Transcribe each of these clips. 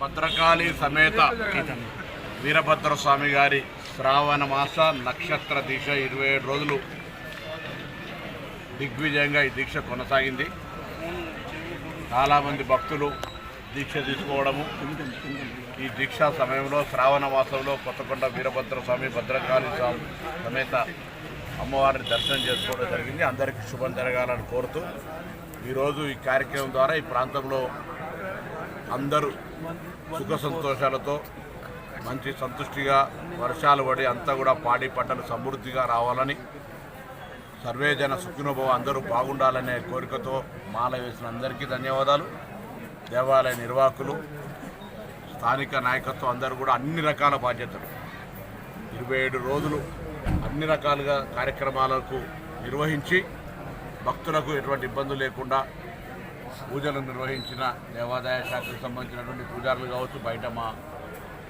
భద్రకాళి సమేత వీరభద్ర స్వామి గారి శ్రావణ మాస నక్షత్ర దీక్ష ఇరవై ఏడు రోజులు దిగ్విజయంగా ఈ దీక్ష కొనసాగింది. చాలామంది భక్తులు దీక్ష తీసుకోవడము ఈ దీక్షా సమయంలో శ్రావణ మాసంలో కొత్తకొండ వీరభద్ర స్వామి భద్రకాళి స్వామి సమేత అమ్మవారిని దర్శనం చేసుకోవడం జరిగింది. అందరికీ శుభం జరగాలని కోరుతూ ఈరోజు ఈ కార్యక్రమం ద్వారా ఈ ప్రాంతంలో అందరూ సుఖ సంతోషాలతో మంచి సంతుష్టిగా వర్షాలు పడి అంతా కూడా పాడి పంటలు సమృద్ధిగా రావాలని సర్వేజన సుఖినోభవ అందరూ బాగుండాలనే కోరికతో మాల వేసిన అందరికీ ధన్యవాదాలు. దేవాలయ నిర్వాహకులు స్థానిక నాయకత్వం అందరూ కూడా అన్ని రకాల బాధ్యతలు. ఇరవై ఏడు రోజులు అన్ని రకాలుగా కార్యక్రమాలకు నిర్వహించి భక్తులకు ఎటువంటి ఇబ్బందులు లేకుండా పూజలు నిర్వహించిన దేవాదాయ శాఖకు సంబంధించినటువంటి పూజారులు కావచ్చు బయట మా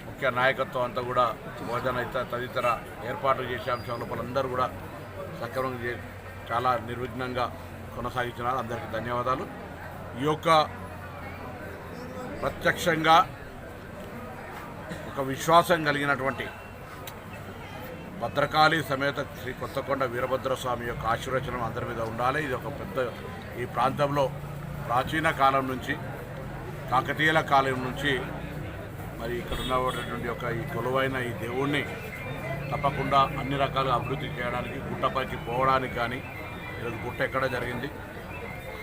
ముఖ్య నాయకత్వం అంతా కూడా భోజన ఇతర తదితర ఏర్పాట్లు చేసే అంశం లోపల అందరూ కూడా సక్రమంగా చాలా నిర్విఘ్నంగా కొనసాగించినారు. అందరికీ ధన్యవాదాలు. ఈ యొక్క ప్రత్యక్షంగా ఒక విశ్వాసం కలిగినటువంటి భద్రకాళి సమేత శ్రీ కొత్తకొండ వీరభద్ర స్వామి యొక్క ఆశీర్వచనం అందరి మీద ఉండాలి. ఇది ఒక పెద్ద ఈ ప్రాంతంలో ప్రాచీన కాలం నుంచి కాకతీయుల కాలం నుంచి మరి ఇక్కడ ఉన్నటువంటి యొక్క ఈ కొలువైన ఈ దేవుణ్ణి తప్పకుండా అన్ని రకాలుగా అభివృద్ధి చేయడానికి గుట్టపైకి పోవడానికి కానీ ఈరోజు గుట్ట ఎక్కడ జరిగింది?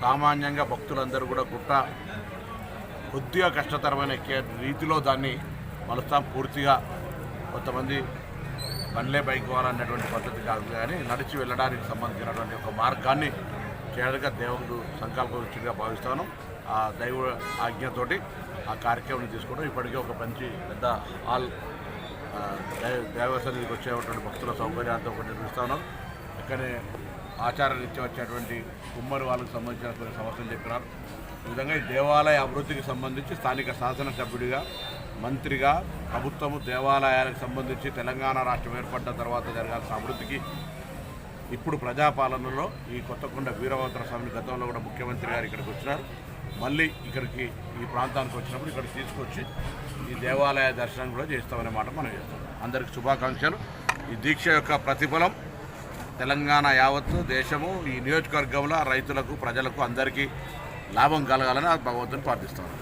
సామాన్యంగా భక్తులందరూ కూడా గుట్ట కొద్దిగా కష్టతరమైన ఎక్కే రీతిలో దాన్ని మలుస్తాం పూర్తిగా. కొంతమంది బండ్లే బైక్ పోవాలన్నటువంటి పద్ధతి కాదు కానీ నడిచి వెళ్ళడానికి సంబంధించినటువంటి ఒక మార్గాన్ని చేయడానికి దేవుడు సంకల్పించిగా భావిస్తాను. ఆ దైవ ఆజ్ఞతోటి ఆ కార్యక్రమం తీసుకోవడం ఇప్పటికే ఒక మంచి పెద్ద హాల్ దేవస్థానికి వచ్చేటువంటి భక్తుల సౌకర్యాలతో ఒకటి నిర్మిస్తాను ఇక్కడే ఆచార రీత్యా వచ్చేటువంటి కుమ్మరి వాళ్ళకి సంబంధించిన కొన్ని సమస్యలు చెప్పినారు. ఈ విధంగా ఈ దేవాలయ అభివృద్ధికి సంబంధించి స్థానిక శాసనసభ్యుడిగా మంత్రిగా ప్రభుత్వము దేవాలయాలకు సంబంధించి తెలంగాణ రాష్ట్రం ఏర్పడ్డ తర్వాత జరగాల్సిన అభివృద్ధికి ఇప్పుడు ప్రజాపాలనలో ఈ కొత్తకొండ వీరభద్ర స్వామిని గతంలో కూడా ముఖ్యమంత్రి గారు ఇక్కడికి వచ్చినారు. మళ్ళీ ఇక్కడికి ఈ ప్రాంతానికి వచ్చినప్పుడు ఇక్కడ తీసుకొచ్చి ఈ దేవాలయ దర్శనం కూడా చేస్తామనే మాట మనం చేస్తాం. అందరికి శుభాకాంక్షలు. ఈ దీక్ష యొక్క ప్రతిఫలం తెలంగాణ యావత్తు దేశము ఈ నియోజకవర్గంలో రైతులకు ప్రజలకు అందరికీ లాభం కలగాలని భగవంతుని ప్రార్థిస్తున్నాను